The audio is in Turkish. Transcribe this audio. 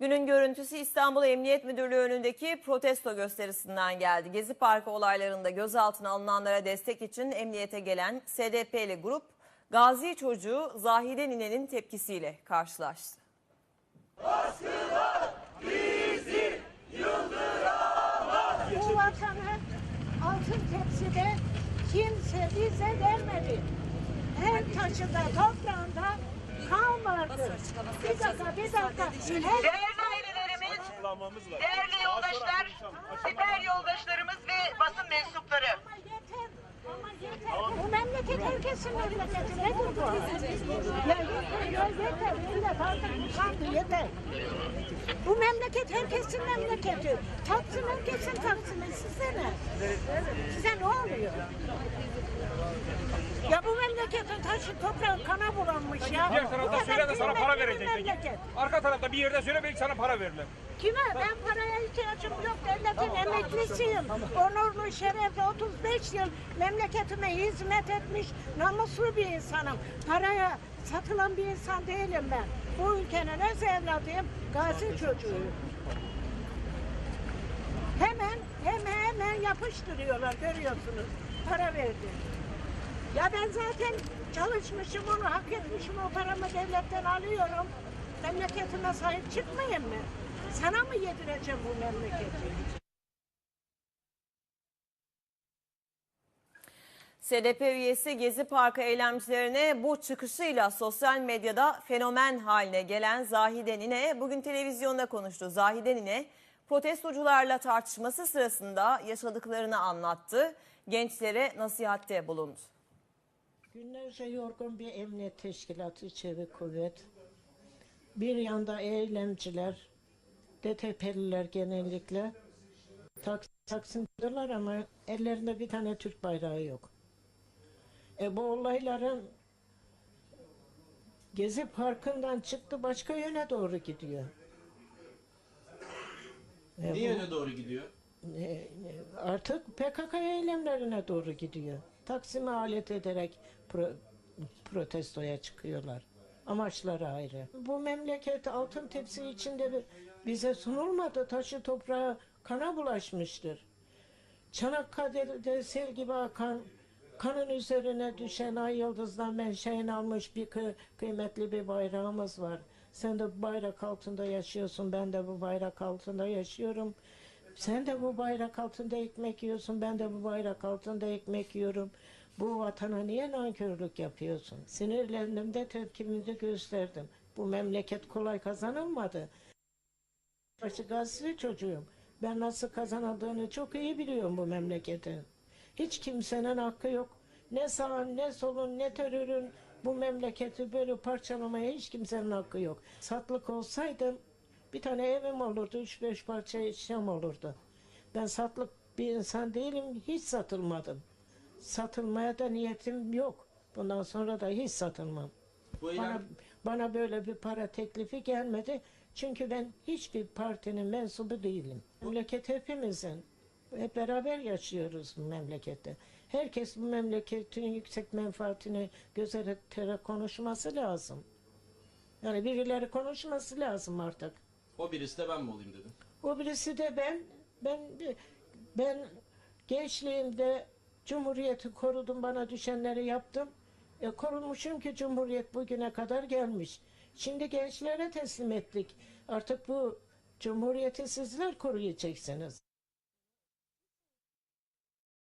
Günün görüntüsü İstanbul Emniyet Müdürlüğü önündeki protesto gösterisinden geldi. Gezi Parkı olaylarında gözaltına alınanlara destek için emniyete gelen SDP'li grup Gazi çocuğu Zahide Nine'nin tepkisiyle karşılaştı. Bu vatanı altın tepside kimse bize vermedi. Her taşında, toprağında kan vardı. Bir dakika, bir dakika. Her Değerli ailelerimiz, değerli yoldaşlar, siper yoldaşlarımız ve basın mensupları. Bu memleket herkesin memleketi. Nedir bu? Ya yeter, ya yeter. Millet artık usandı, yeter. Bu memleket herkesin memleketi. Taksim herkesin Taksim'i. Size ne? Size ne oluyor? Ya bu memleketin taşı toprağı kana bulanmış ya. Diğer tarafta söyle de sana para verecek. Arka tarafta bir yerde söyle belki sana para verirler. Kime? Ben paraya ihtiyacım yok. Devletin emeklisiyim. Onurlu, şerefli 35 yıl memleketime hizmet etmiş namuslu bir insanım. Paraya satılan bir insan değilim ben. Bu ülkenin öz evladıyım, gazi çocuğuyum. Hemen, hemen, hemen yapıştırıyorlar görüyorsunuz. Para verdi. Ya ben zaten çalışmışım onu hak etmişim o paramı devletten alıyorum. Memleketime sahip çıkmayayım mı? Sana mı yedireceğim bu memleketi? SDP üyesi Gezi Parkı eylemcilerine bu çıkışıyla sosyal medyada fenomen haline gelen Zahide Nine bugün televizyonda konuştu. Zahide Nine protestocularla tartışması sırasında yaşadıklarını anlattı. Gençlere nasihatte bulundu. Günlerce yorgun bir emniyet teşkilatı çevik kuvvet. Bir yanda eylemciler, DTP'liler genellikle. Tak, Taksim'deler ama ellerinde bir tane Türk bayrağı yok. E bu olayların Gezi Parkı'ndan çıktı başka yöne doğru gidiyor. E Ne bu- yöne doğru gidiyor? e, artık PKK eylemlerine doğru gidiyor. Taksim'i alet ederek pro- protestoya çıkıyorlar. Amaçları ayrı. Bu memleket altın tepsi içinde bize sunulmadı. Taşı toprağı kana bulaşmıştır. Çanakkale'de sel gibi akan kanın üzerine düşen ay yıldızdan menşeini almış bir kı- kıymetli bir bayrağımız var. Sen de bu bayrak altında yaşıyorsun, ben de bu bayrak altında yaşıyorum. Sen de bu bayrak altında ekmek yiyorsun, ben de bu bayrak altında ekmek yiyorum. Bu vatana niye nankörlük yapıyorsun? Sinirlendim de tepkimi de gösterdim. Bu memleket kolay kazanılmadı. Başı gazeteci çocuğum. Ben nasıl kazanıldığını çok iyi biliyorum bu memleketin. Hiç kimsenin hakkı yok. Ne sağın, ne solun, ne terörün bu memleketi böyle parçalamaya hiç kimsenin hakkı yok. Satlık olsaydım bir tane evim olurdu, üç beş parça eşyam olurdu. Ben satlık bir insan değilim, hiç satılmadım. Satılmaya da niyetim yok. Bundan sonra da hiç satılmam. Bu Bana, eylem, bana böyle bir para teklifi gelmedi. Çünkü ben hiçbir partinin mensubu değilim. Memleket hepimizin. Hep beraber yaşıyoruz bu memlekette. Herkes bu memleketin yüksek menfaatini gözeterek konuşması lazım. Yani birileri konuşması lazım artık. o birisi de ben mi olayım dedim. O birisi de ben, ben, ben gençliğimde Cumhuriyeti korudum, bana düşenleri yaptım. E, korunmuşum ki Cumhuriyet bugüne kadar gelmiş. Şimdi gençlere teslim ettik. Artık bu Cumhuriyeti sizler koruyacaksınız.